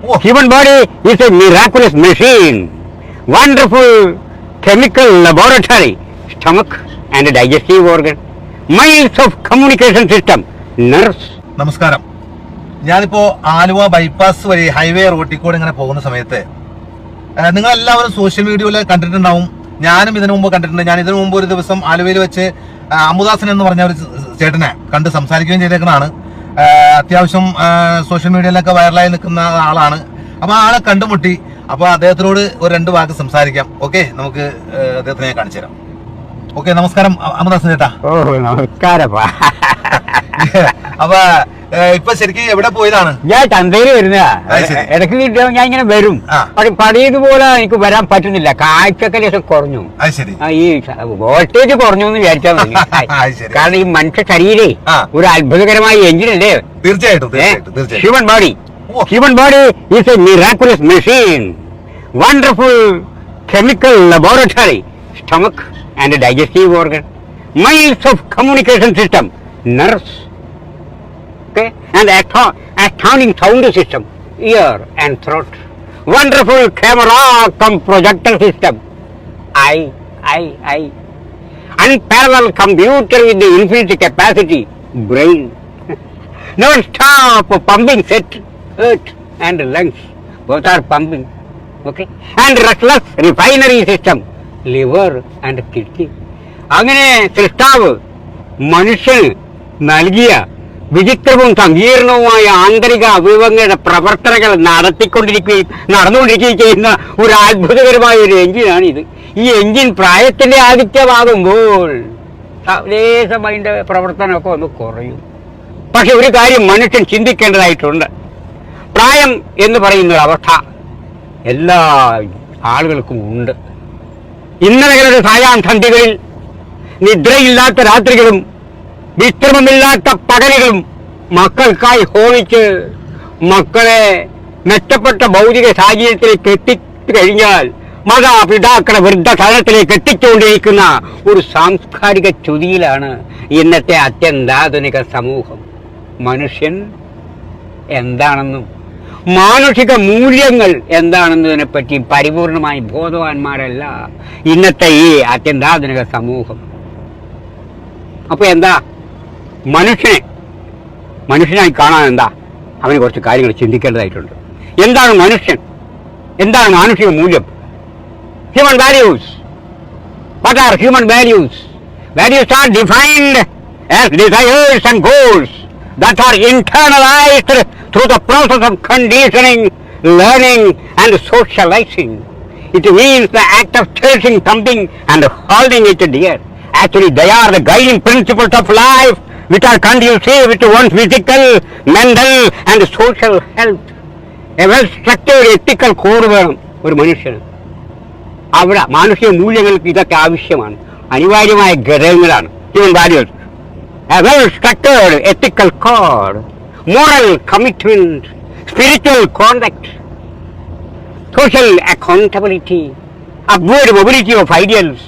Oh. Human body is a miraculous machine, wonderful chemical laboratory, stomach and digestive organ, miles of communication system, nerves. നമസ്കാരം ഞാനിപ്പോ Aluva bypass വഴി highway റോട്ടിൽ കൂടെ ഇങ്ങനെ പോകുന്ന സമയത്ത് നിങ്ങൾ എല്ലാവരും സോഷ്യൽ മീഡിയയിൽ കണ്ടിട്ടുണ്ടാവും ഞാനും ഇതിനു മുമ്പ് കണ്ടിട്ടുണ്ട് ഞാൻ ഇതിനു മുമ്പ് ഒരു ദിവസം ആലുവയിൽ വെച്ച് അമുദാസൻ എന്ന് പറഞ്ഞ ഒരു ചേട്ടനെ കണ്ട് സംസാരിക്കുകയും ചെയ്തേക്കുന്നതാണ് അത്യാവശ്യം സോഷ്യൽ മീഡിയയിലൊക്കെ വൈറലായി നിൽക്കുന്ന ആളാണ്. അപ്പൊ ആളെ കണ്ടുമുട്ടി. അപ്പൊ അദ്ദേഹത്തിനോട് ഒരു രണ്ട് വാക്ക് സംസാരിക്കാം. ഓക്കെ നമുക്ക് അദ്ദേഹത്തിനെ ഞാൻ കാണിച്ചു തരാം. ഓക്കെ നമസ്കാരം അമൃതാസൻ ചേട്ടാ. ഓ നമസ്കാരപ്പാ അപ്പൊ ഇപ്പൊ ശരിക്കും എവിടെ പോയതാണ്? ഞാൻ ചന്തയിൽ വരുന്നതാ. ശരി. ഇടയ്ക്ക് കിട്ടിയാൽ ഞാൻ ഇങ്ങനെ വരും. പക്ഷെ പഴയതുപോലെ എനിക്ക് വരാൻ പറ്റുന്നില്ല. കാഴ്ചയൊക്കെ ലേശം കുറഞ്ഞു. ഈ വോൾട്ടേജ് കുറഞ്ഞു എന്ന് വിചാരിച്ചാൽ മതി. കാരണം ഈ മനുഷ്യ ശരീരേ ഒരു അത്ഭുതകരമായ എഞ്ചിൻ അല്ലേ? തീർച്ചയായിട്ടും human body. Human body is a miraculous machine wonderful chemical laboratory stomach and digestive organ miles of communication system nerves okay and asto- astounding sound system ear and throat wonderful camera cum projector system eye eye eye unparalleled computer with the infinite capacity brain non-stop pumping set earth and lungs both are pumping okay and restless refinery system liver and kidney അങ്ങനെ സൃഷ്ടാവ് മനുഷ്യന് നൽകിയ വിചിത്രവും സങ്കീർണവുമായ ആന്തരിക അവയവങ്ങളുടെ പ്രവർത്തനങ്ങൾ നടത്തിക്കൊണ്ടിരിക്കുകയും നടന്നുകൊണ്ടിരിക്കുകയും ചെയ്യുന്ന ഒരു അത്ഭുതകരമായ ഒരു എഞ്ചിനാണ് ഇത് ഈ എഞ്ചിൻ പ്രായത്തിന്റെ ആദിത്യമാകുമ്പോൾ ലേശം അതിന്റെ പ്രവർത്തനമൊക്കെ ഒന്ന് കുറയും. പക്ഷെ ഒരു കാര്യം മനുഷ്യൻ ചിന്തിക്കേണ്ടതായിട്ടുണ്ട്. പ്രായം എന്ന് പറയുന്ന ഒരു അവസ്ഥ എല്ലാ ആളുകൾക്കും ഉണ്ട്. ഇന്നലകളുടെ സായാസന്ധികളിൽ നിദ്രയില്ലാത്ത രാത്രികളും വിശ്രമമില്ലാത്ത പകലുകളും മക്കൾക്കായി ഹോമിച്ച് മക്കളെ മെച്ചപ്പെട്ട ഭൗതിക സാഹചര്യത്തിലേക്ക് എത്തിച്ചു കഴിഞ്ഞാൽ മാതാപിതാക്കളെ വൃദ്ധസദനത്തിലേക്ക് എത്തിച്ചുകൊണ്ടിരിക്കുന്ന ഒരു സാംസ്കാരിക ചുതിയിലാണ് ഇന്നത്തെ അത്യന്താധുനിക സമൂഹം. മനുഷ്യൻ എന്താണെന്നും മാനുഷിക മൂല്യങ്ങൾ എന്താണെന്നതിനെ പറ്റി പരിപൂർണമായി ബോധവാന്മാരല്ല ഇന്നത്തെ ഈ അത്യന്താധുനിക സമൂഹം. അപ്പൊ എന്താ? മനുഷ്യനെ മനുഷ്യനായി കാണാൻ എന്താ അവന് കുറച്ച് കാര്യങ്ങൾ ചിന്തിക്കേണ്ടതായിട്ടുണ്ട് എന്താണ് മനുഷ്യൻ എന്താണ് മാനുഷിക മൂല്യം human values what are human values values are defined as desires and goals that are internalized through the process of conditioning, learning and socializing. It means the act of cherishing something and holding it dear. Actually, they are the guiding principles of life Which are conducive to one's physical, mental and social health. A well-structured ethical code വേണം ഒരു മനുഷ്യന് അവിടെ മാനുഷിക മൂല്യങ്ങൾക്ക് ഇതൊക്കെ ആവശ്യമാണ് അനിവാര്യമായ ഘടകങ്ങളാണ് human values a well-structured ethical code, moral commitment, spiritual conduct, social accountability, upward mobility of ideals,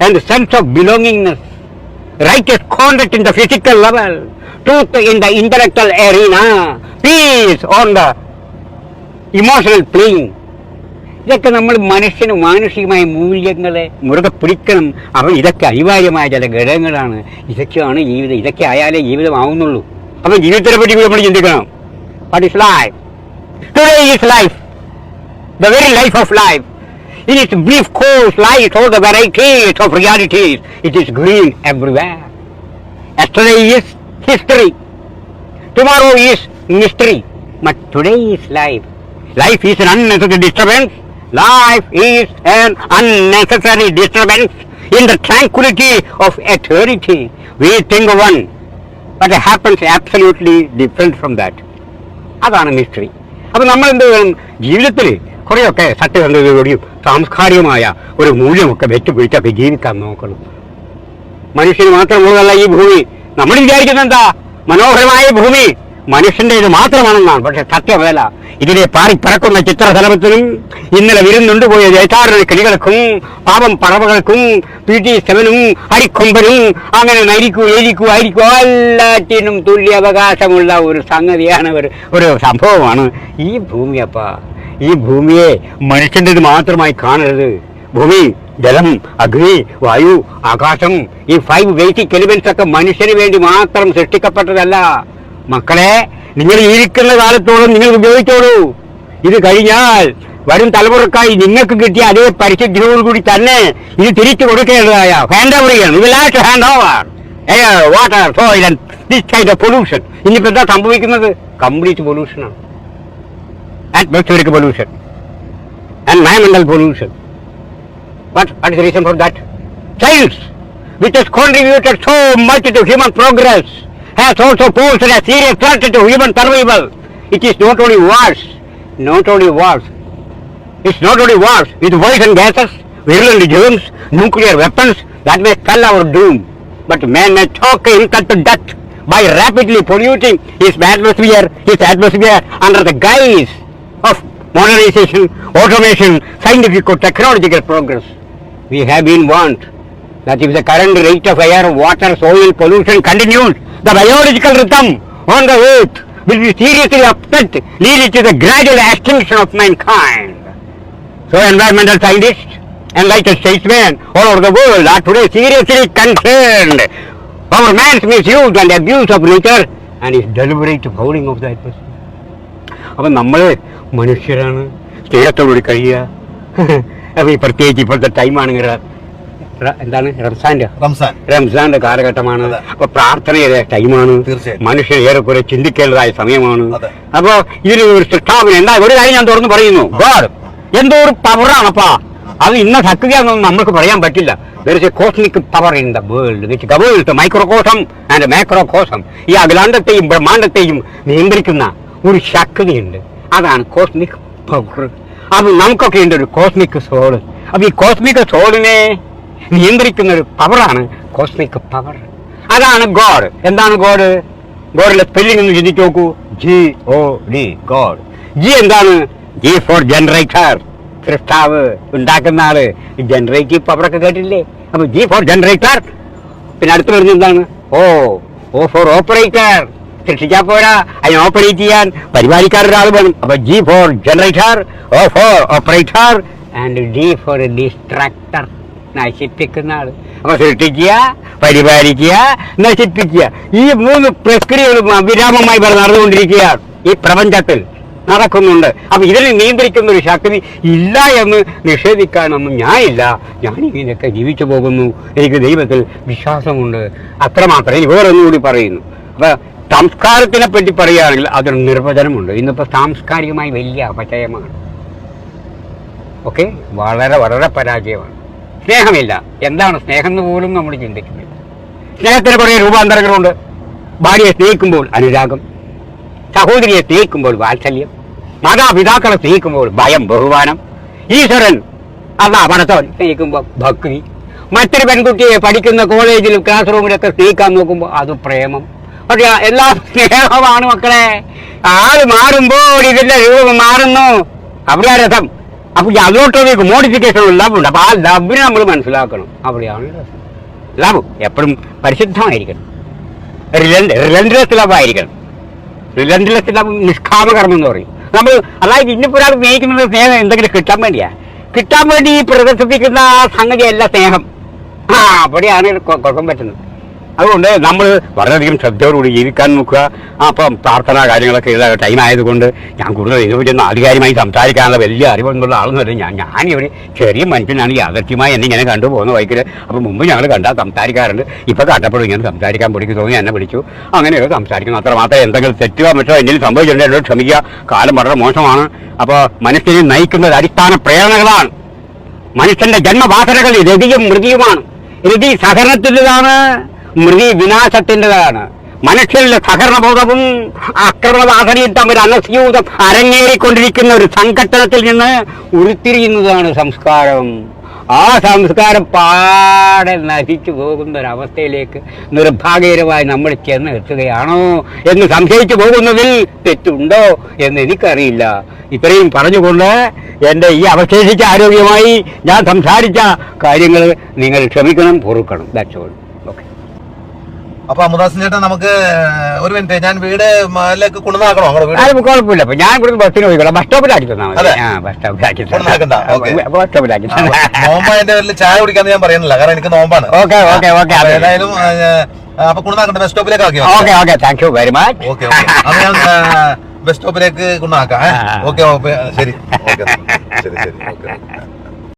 and sense of belongingness, righteous conduct in the physical level, truth in the intellectual arena, peace on the emotional plane. ഇതൊക്കെ നമ്മൾ മനുഷ്യന് മാനുഷികമായ മൂല്യങ്ങളെ മുറുകെ പിടിക്കണം. അപ്പം ഇതൊക്കെ അനിവാര്യമായ ചില ഘടകങ്ങളാണ്. ഇതൊക്കെയാണ് ജീവിതം. ഇതൊക്കെ ആയാലേ ജീവിതം ആവുന്നുള്ളൂ അപ്പം ജീവിതത്തിനെ പറ്റി കൂടി നമ്മൾ ചിന്തിക്കണം. What is life today is life the very life of life In its brief course light all the varieties of realities it is green everywhere yesterday is history Tomorrow is mystery, but today is life. Life is an unnecessary disturbance. Life is an unnecessary disturbance in the tranquility of eternity. We think one, but it happens absolutely different from that. അതാണ് mystery അപ്പൊ നമ്മൾ എന്ത് വേണം ജീവിതത്തിൽ കുറേയൊക്കെ സത്യസന്ധതയോടെയും സാംസ്കാരികമായ ഒരു മൂല്യമൊക്കെ വെച്ചുപിടിച്ചൊക്കെ ജീവിക്കാൻ നോക്കണം. മനുഷ്യന് മാത്രമുള്ളതല്ല ഈ ഭൂമി. നമ്മൾ വിചാരിക്കുന്നത് എന്താ മനോഹരമായ ഭൂമി മനുഷ്യന്റെ ഇത് മാത്രമാണെന്നാണ്. പക്ഷെ ഇതിനെ പാറി പറക്കുന്ന ചിത്രശലഭത്തിനും ഇന്നലെ വിരുന്നുണ്ട് പോയ ജയചാരണ കിളികൾക്കും പാപം പറവകൾക്കും പി ടി സെവനും അരിക്കൊമ്പനും അങ്ങനെ നരിക്കൂ എരിക്കൂ ആയിരിക്കൂ എല്ലാറ്റിനും തുല്യ അവകാശമുള്ള ഒരു സംഗതിയാണ് ഒരു ഒരു സംഭവമാണ് ഈ ഭൂമിയപ്പ ഈ ഭൂമിയെ മനുഷ്യന്റെത് മാത്രമായി കാണരുത്. ഭൂമി ജലം അഗ്നി വായു ആകാശം ഈ ഫൈവ് ബേസിക് എലിമെന്റ്സ് ഒക്കെ മനുഷ്യന് വേണ്ടി മാത്രം സൃഷ്ടിക്കപ്പെട്ടതല്ല. മക്കളെ നിങ്ങൾ ഇരിക്കുന്ന കാലത്തോളം നിങ്ങൾ ഉപയോഗിച്ചോളൂ. ഇത് കഴിഞ്ഞാൽ വരും തലമുറക്കായി നിങ്ങൾക്ക് കിട്ടിയ അതേ പരിശുദ്ധിയോടുകൂടി തന്നെ ഇത് തിരിച്ചു കൊടുക്കേണ്ടതായ ഹാൻഡ് ഓവർ ചെയ്യണം. Hand over air water soil and this kind of pollution ഇനിയിപ്പോൾ എന്താ സംഭവിക്കുന്നത്? കംപ്ലീറ്റ് പൊല്യൂഷനാണ് atmospheric pollution and environmental pollution. What, what is the reason for that? Science, which has contributed so much to human progress, has also posed a serious threat to human survival. It is not only wars, not only wars, it's not only wars with poison gases, virulent germs, nuclear weapons that may spell our doom. But man may choke himself to death by rapidly polluting his atmosphere, his atmosphere under the guise of modernization, automation, scientific or technological progress. We have been warned that if the current rate of air, water, soil pollution continues, the biological rhythm on the earth will be seriously upset, leading to the gradual extinction of mankind. So environmental scientists, enlightened statesmen all over the world are today seriously concerned over man's misuse and abuse of nature and his deliberate fouling of the atmosphere. അപ്പം നമ്മൾ മനുഷ്യരാണ്. സ്നേഹത്തോടുകൂടി കഴിയുക. അപ്പം ഈ പ്രത്യേകിച്ച് ഇപ്പോഴത്തെ ടൈമാണെങ്കിൽ എന്താണ്? റംസാന്റെ റംസാൻ. റംസാന്റെ കാലഘട്ടമാണ്. അപ്പോൾ അപ്പൊ പ്രാർത്ഥനയുടെ ടൈമാണ് മനുഷ്യർ മനുഷ്യൻ ഏറെക്കുറെ ചിന്തിക്കേണ്ടതായ സമയമാണ്. അപ്പോൾ അപ്പൊ ഇതിന് ഒരു സൃഷ്ടാപന എന്താ? ഒരു കാര്യം ഞാൻ തുറന്നു പറയുന്നു. ഗോഡ് എന്തോ ഒരു പവറാണപ്പാ അത് ഇന്ന സക്കുകയാണെന്നൊന്നും നമ്മൾക്ക് പറയാൻ പറ്റില്ല. Cosmic power in the world which governs microcosm and macrocosm ഈ അഖിലാണ്ടത്തെയും ബ്രഹ്മാണ്ടത്തെയും നിയന്ത്രിക്കുന്ന ഒരു ശക്തിയുണ്ട്. അതാണ് കോസ്മിക് പവർ അത് നമുക്കൊക്കെ ഉണ്ട് ഒരു കോസ്മിക് സോൾ അപ്പൊ ഈ കോസ്മിക് സോളിനെ നിയന്ത്രിക്കുന്ന ഒരു പവറാണ് കോസ്മിക് പവർ അതാണ് ഗോഡ് എന്താണ് ഗോഡ് ഗോഡിലെ സ്പെല്ലിംഗ് ഒന്ന് ചിന്തിച്ചു നോക്കൂ. G O D God G എന്താണ്? ജി ഫോർ ജനറേറ്റർ സൃഷ്ടാവ് ഉണ്ടാക്കുന്ന ആൾ. ജനറേറ്റീവ് പവറൊക്കെ കേട്ടില്ലേ അപ്പൊ ജി ഫോർ ജനറേറ്റർ പിന്നെ അടുത്ത് വരുന്നത് എന്താണ്? ഓ ഓ ഫോർ ഓപ്പറേറ്റർ സൃഷ്ടിച്ചാൽ പോരാ. അതിനെ ഓപ്പറേറ്റ് ചെയ്യാൻ പരിപാലിക്കാൻ ഒരാൾ വേണം. അപ്പൊ G for generator O for operator and D for destructor നശിപ്പിക്കുന്ന ആൾ. അപ്പൊ സൃഷ്ടിക്കുക പരിപാലിക്കുക നശിപ്പിക്കുക. ഈ മൂന്ന് പ്രക്രിയകളും അവിരാമമായി നടന്നുകൊണ്ടിരിക്കുകയാണ്. ഈ പ്രപഞ്ചത്തിൽ നടക്കുന്നുണ്ട്. അപ്പൊ ഇതിനെ നിയന്ത്രിക്കുന്ന ഒരു ശക്തി ഇല്ല എന്ന് നിഷേധിക്കാനൊന്നും ഞാനില്ല. ഞാൻ ഇങ്ങനെയൊക്കെ ജീവിച്ചു പോകുന്നു. എനിക്ക് ദൈവത്തിൽ വിശ്വാസമുണ്ട്. അത്രമാത്രം. ഇനി വേറൊന്നുകൂടി പറയുന്നു. അപ്പൊ സംസ്കാരത്തിനെ പറ്റി പറയുകയാണെങ്കിൽ അതൊരു നിർവചനമുണ്ട്. ഇന്നിപ്പോൾ സാംസ്കാരികമായി വലിയ അപചയമാണ്. ഓക്കെ? വളരെ വളരെ പരാജയമാണ്. സ്നേഹമില്ല. എന്താണ് സ്നേഹം എന്ന് പോലും നമ്മൾ ചിന്തിക്കുന്നില്ല. സ്നേഹത്തിന് കുറേ രൂപാന്തരങ്ങളുണ്ട്. ഭാര്യയെ സ്നേഹിക്കുമ്പോൾ അനുരാഗം. സഹോദരിയെ സ്നേഹിക്കുമ്പോൾ വാത്സല്യം. മാതാപിതാക്കളെ സ്നേഹിക്കുമ്പോൾ ഭയം ബഹുമാനം. ഈശ്വരൻ അതാ പടത്തവൻ സ്നേഹിക്കുമ്പോൾ ഭക്തി. മറ്റൊരു പെൺകുട്ടിയെ പഠിക്കുന്ന കോളേജിലും ക്ലാസ് റൂമിലൊക്കെ സ്നേഹിക്കാൻ നോക്കുമ്പോൾ അത് പ്രേമം. പക്ഷെ എല്ലാം സ്നേഹമാണ് മക്കളെ. ആൾ മാറുമ്പോൾ ഇതിന്റെ രൂപം മാറുന്നു. അവിടെ രസം. അപ്പൊ അതിലോട്ടൊരു മോഡിഫിക്കേഷൻ ലബുണ്ട് അപ്പൊ ആ ലബിനെ നമ്മൾ മനസ്സിലാക്കണം. അവിടെയാണ് ലബ് എപ്പോഴും പരിശുദ്ധമായിരിക്കണം. റിലൻഡ്ലെസ് ലവ് ആയിരിക്കണം. റിലൻഡ്ലെസ് ലവ് നിഷ്കാമകർമ്മം എന്ന് പറയും. നമ്മൾ അതായത് ഇന്നിപ്പോ ഒരാൾ സ്നേഹിക്കുന്നത് സ്നേഹം എന്തെങ്കിലും കിട്ടാൻ വേണ്ടിയാ. കിട്ടാൻ വേണ്ടി പ്രദർശിപ്പിക്കുന്ന സംഗതിയല്ല സ്നേഹം. ആ അവിടെയാണ് കുഴപ്പം പറ്റുന്നത്. അതുകൊണ്ട് നമ്മൾ വളരെയധികം ശ്രദ്ധയോടുകൂടി ജീവിക്കാൻ നോക്കുക. അപ്പം പ്രാർത്ഥന കാര്യങ്ങളൊക്കെ ഉള്ള ടൈം ആയതുകൊണ്ട് ഞാൻ കൂടുതൽ ഇതിനെപ്പറ്റി ആധികാരികമായി സംസാരിക്കാനുള്ള വലിയ അറിവൊന്നുള്ള ആളൊന്നുമല്ല. ഞാൻ ഞാനിവര് ചെറിയ മനുഷ്യനാണ്. യാദർശ്യമായി എന്നെ ഇങ്ങനെ കണ്ടുപോകുന്ന വൈക്കിൽ അപ്പം മുമ്പ് ഞങ്ങൾ കണ്ടാൽ സംസാരിക്കാറുണ്ട്. ഇപ്പം കണ്ടപ്പോഴും ഇങ്ങനെ സംസാരിക്കാൻ പിടിക്ക് തോന്നി എന്നെ വിളിച്ചു. അങ്ങനെയൊക്കെ സംസാരിക്കുന്നു. അത്ര മാത്രമേ എന്തെങ്കിലും തെറ്റുക മറ്റോ എന്തെങ്കിലും സംഭവിച്ചിട്ടുണ്ടെങ്കിൽ എന്നോട് ക്ഷമിക്കുക. കാലം വളരെ മോശമാണ്. അപ്പോൾ മനുഷ്യനെ നയിക്കുന്നത് അടിസ്ഥാന പ്രേരണകളാണ്. മനുഷ്യന്റെ ജന്മവാസനകൾ രതിയും മൃതിയുമാണ്. രതി സഹനത്തിന്റെതാണ് മൃതി വിനാശത്തിന്റെതാണ് മനുഷ്യരുടെ സഹകരണബോധവും അക്രമവാസനയും തമ്മിൽ അനസ്യൂതം അരങ്ങേറിക്കൊണ്ടിരിക്കുന്ന ഒരു സംഘട്ടനത്തിൽ നിന്ന് ഉരുത്തിരിയുന്നതാണ് സംസ്കാരം. ആ സംസ്കാരം പാടെ നശിച്ചു പോകുന്ന ഒരവസ്ഥയിലേക്ക് നിർഭാഗ്യകരമായി നമ്മൾ ചെന്ന് എത്തുകയാണോ എന്ന് സംശയിച്ചു പോകുന്നതിൽ തെറ്റുണ്ടോ എന്ന് എനിക്കറിയില്ല. ഇത്രയും പറഞ്ഞുകൊണ്ട് എന്റെ ഈ അവശേഷിച്ച ആരോഗ്യമായി ഞാൻ സംസാരിച്ച കാര്യങ്ങൾ നിങ്ങൾ ക്ഷമിക്കണം പൊറുക്കണം. ഓക്കെ അപ്പൊ അമുദാസൻ ചേട്ടൻ നമുക്ക് ഒരു മിനിറ്റ് ഞാൻ വീട് മേലേക്ക് കൊണ്ടുവന്നാക്കണോ? അങ്ങോട്ട് വീട്? അത് കുഴപ്പമില്ല. അപ്പൊ ഞാൻ ഇവിടുന്ന് ബസ്സിന് പോയിക്കോളാം. ബസ് സ്റ്റോപ്പിലാക്കി തന്നാൽ മതി. ആ ബസ് സ്റ്റോപ്പിലാക്കി കൊണ്ടുവന്നാക്കണ്ട, ഓക്കേ. ബസ് സ്റ്റോപ്പിലാക്കി നോമ്പായതിന്റെ പേരിൽ ചായ കുടിക്കാന്ന് ഞാൻ പറയുന്നില്ല. കാരണം എനിക്ക് നോമ്പാണ്. Okay okay okay. അപ്പൊ ഏതായാലും ആ, അപ്പൊ കൊണ്ടുവന്നാക്കട്ടെ bus സ്റ്റോപ്പിലേക്ക് okay okay. Thank you very much okay okay. അത് ഞാൻ ബസ് സ്റ്റോപ്പിലേക്ക് കൊണ്ടുവന്നാക്കാം. ആ. Okay okay. ശരി. ഓക്കെ ശരി ശരി. ഓക്കെ.